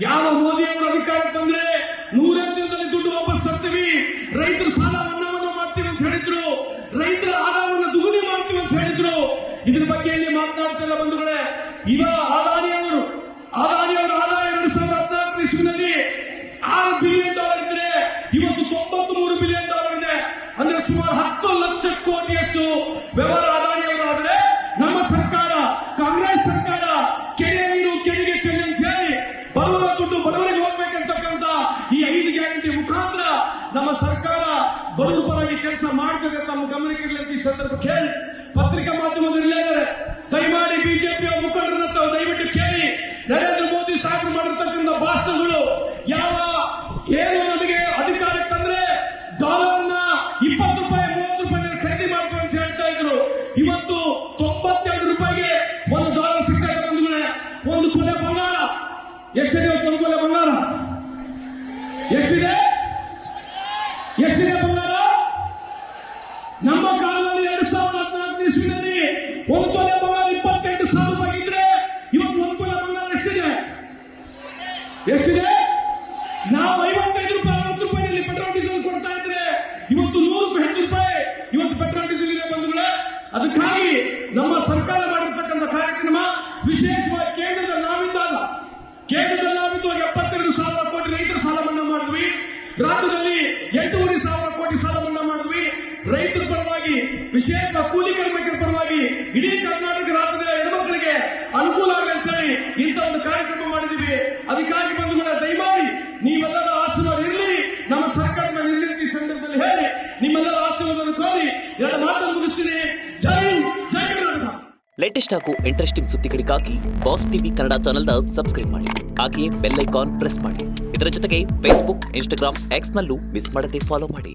ಯಾರು ಮೋದಿಯವರು ಅಧಿಕಾರಕ್ಕೆ ಬಂದ್ರೆ ನೂರೇ ದಿನದಲ್ಲಿ ದುಡ್ಡು ವಾಪಸ್ ತರ್ತೀವಿ. ರೈತರು ಸಾಲ ಮನ್ನಾವನ್ನು ಮಾಡ್ತೀವಿ ಅಂತ ಹೇಳಿದ್ರು. ರೈತರ ಆದಾಯವನ್ನು ದುಗುನಿ ಮಾಡ್ತೀವಿ ಅಂತ ಹೇಳಿದ್ರು. ಇದ್ರ ಬಗ್ಗೆ ಇಲ್ಲಿ ಮಾತನಾಡ್ತಿಲ್ಲ ಬಂಧುಗಳೇ. ಇವ ಆದಾನಿಯವರು, ಆದಾನಿಯವರ ಆದಾಯ ಎರಡ್ ಸಾವಿರದ ಹದಿನಾಲ್ಕು ಇಸ್ವಿನಲ್ಲಿ ಆರು ಬಿಲಿಯನ್ ಡಾಲರ್ ಇದ್ರೆ, ಇವತ್ತು ತೊಂಬತ್ತು ಮೂರು ಬಿಲಿಯನ್ ಡಾಲರ್ ಇದೆ. ಅಂದ್ರೆ ಸುಮಾರು ಹತ್ತು ಲಕ್ಷ ಕೋಟಿಯಷ್ಟು ವ್ಯವಹಾರ ನಮ್ಮ ಸರ್ಕಾರ ಬಡವರ ಪರವಾಗಿ ಕೆಲಸ ಮಾಡ್ತದೆ ತಮ್ಮ ಗಮನಕ್ಕೆ ಈ ಸಂದರ್ಭ ಕೇಳಿ ಪತ್ರಿಕಾ ಮಾಧ್ಯಮದಲ್ಲಿ ದಯಮಾಡಿ ಬಿಜೆಪಿಯ ಮುಖಂಡರನ್ನ ತಾವು ದಯವಿಟ್ಟು ಕೇಳಿ. ನರೇಂದ್ರ ಮೋದಿ ಸಾಹೇಬರು ಮಾಡಿರ್ತಕ್ಕಂಥ ಭಾಷಣಗಳು ಯಾವ ಏನು ನಮಗೆ ಅಧಿಕಾರಕ್ಕೆ ತಂದ್ರೆ ಡಾಲರ್ನ ಇಪ್ಪತ್ತು ರೂಪಾಯಿ, ಮೂವತ್ತು ರೂಪಾಯಿ ಖರೀದಿ ಮಾಡ್ತೀವಿ ಅಂತ ಹೇಳ್ತಾ ಇದ್ರು. ಇವತ್ತು ತೊಂಬತ್ತೆರಡು ರೂಪಾಯಿಗೆ ಒಂದು ಡಾಲರ್ ಸಿಗ್ತಾ ಇದೆ ಬಂಧುಗಳೇ. ಒಂದು ಕೊಲೆ ಬಂಗಾರ. ಎಷ್ಟಿದೆ ಒಂದು ಕೊಲೆ ಬಂಗಾರ? ಎಷ್ಟಿದೆ? ನಮ್ಮ ಕಾಲದಲ್ಲಿ ಎರಡು ಸಾವಿರದ ಹದಿನಾಲ್ಕು ಇಸ್ವಿನಲ್ಲಿ ಒಂದು ತೊಲೆ ಬಂಗಾರ ಇಪ್ಪತ್ತೆಂಟು ಸಾವಿರ ರೂಪಾಯಿ ಇದ್ರೆ ಇವತ್ತು ಒಂದು ತೊಲೆ ಬಂಗಾರ ಎಷ್ಟಿದೆ? ಎಷ್ಟಿದೆ? ನಾವು ಐವತ್ತೈದು ರೂಪಾಯಿ, ಅರವತ್ತು ರೂಪಾಯಿನಲ್ಲಿ ಪೆಟ್ರೋಲ್ ಡೀಸೆಲ್ ಕೊಡ್ತಾ ಇದ್ರೆ ಇವತ್ತು ನೂರಕ್ಕೂ ಹೆಚ್ಚು ರೂಪಾಯಿ ಇವತ್ತು ಪೆಟ್ರೋಲ್ ಡೀಸೆಲ್ ಇದೆ ಬಂಧುಗಳೇ. ಅದಕ್ಕಾಗಿ ನಮ್ಮ ಸರ್ಕಾರ ಮಾಡಿರ್ತಕ್ಕಂಥ ಕಾರ್ಯಕ್ರಮ ವಿಶೇಷವಾಗಿ ಕೇಂದ್ರದಲ್ಲಿ ಅಲ್ಲ. ಕೇಂದ್ರದಲ್ಲಿ ನಾವಿದ್ದಾಗ ಎಪ್ಪತ್ತೆರಡು ಸಾವಿರ ಕೋಟಿ ರೈತರ ಸಾಲ ಮನ್ನಾ ಮಾಡಿದ್ವಿ. ರಾಜ್ಯದಲ್ಲಿ ಎಂಟೂವರೆ ಸಾವಿರ ಕೋಟಿ ಸಾಲ ಮನ್ನಾ ಮಾಡಿದ್ವಿ. ರೈತರ ಪರವಾಗಿ, ವಿಶೇಷ ಕೂಲಿ ಕಾರ್ಮಿಕರ ಪರವಾಗಿ ಇಡೀ ಕರ್ನಾಟಕ ರಾಜ್ಯದ ಹೆಣ್ಮಕ್ಳಿಗೆ ಅನುಕೂಲ ಆಗಲಿ ಅಂತ ಹೇಳಿ ಇಂಥ ಒಂದು ಕಾರ್ಯಕ್ರಮ ಮಾಡಿದೀವಿ ಅದಕ್ಕಾಗಿ ಬಂಧುಗಳ ದಯಮಾಡಿ ನೀವೆಲ್ಲರ ಆಶೀರ್ವಾದ ಇರಲಿ. ನಮ್ಮ ಸರ್ಕಾರ ಈ ಸಂದರ್ಭದಲ್ಲಿ ಹೇಳಿ ನಿಮ್ಮೆಲ್ಲರ ಆಶೀರ್ವಾದವನ್ನು ಕೋರಿ ಎರಡು ಮಾತನ್ನು ಮುಗಿಸ್ತೀನಿ. ಜೈ ಜೈ ಕರ್ನಾಟಕ. ಲೇಟೆಸ್ಟ್ ಹಾಗೂ ಇಂಟ್ರೆಸ್ಟಿಂಗ್ ಸುದ್ದಿಗಳಿಗಾಗಿ ಬಾಸ್ ಟಿವಿ ಕನ್ನಡ ಚಾನೆಲ್ನ ಸಬ್ಸ್ಕ್ರೈಬ್ ಮಾಡಿ. ಹಾಗೆಯೇ ಬೆಲ್ ಐಕಾನ್ ಪ್ರೆಸ್ ಮಾಡಿ. ಇದರ ಜೊತೆಗೆ ಫೇಸ್ಬುಕ್ ಇನ್ಸ್ಟಾಗ್ರಾಮ್ ಎಕ್ಸ್ನಲ್ಲೂ ಮಿಸ್ ಮಾಡದೆ ಫಾಲೋ ಮಾಡಿ.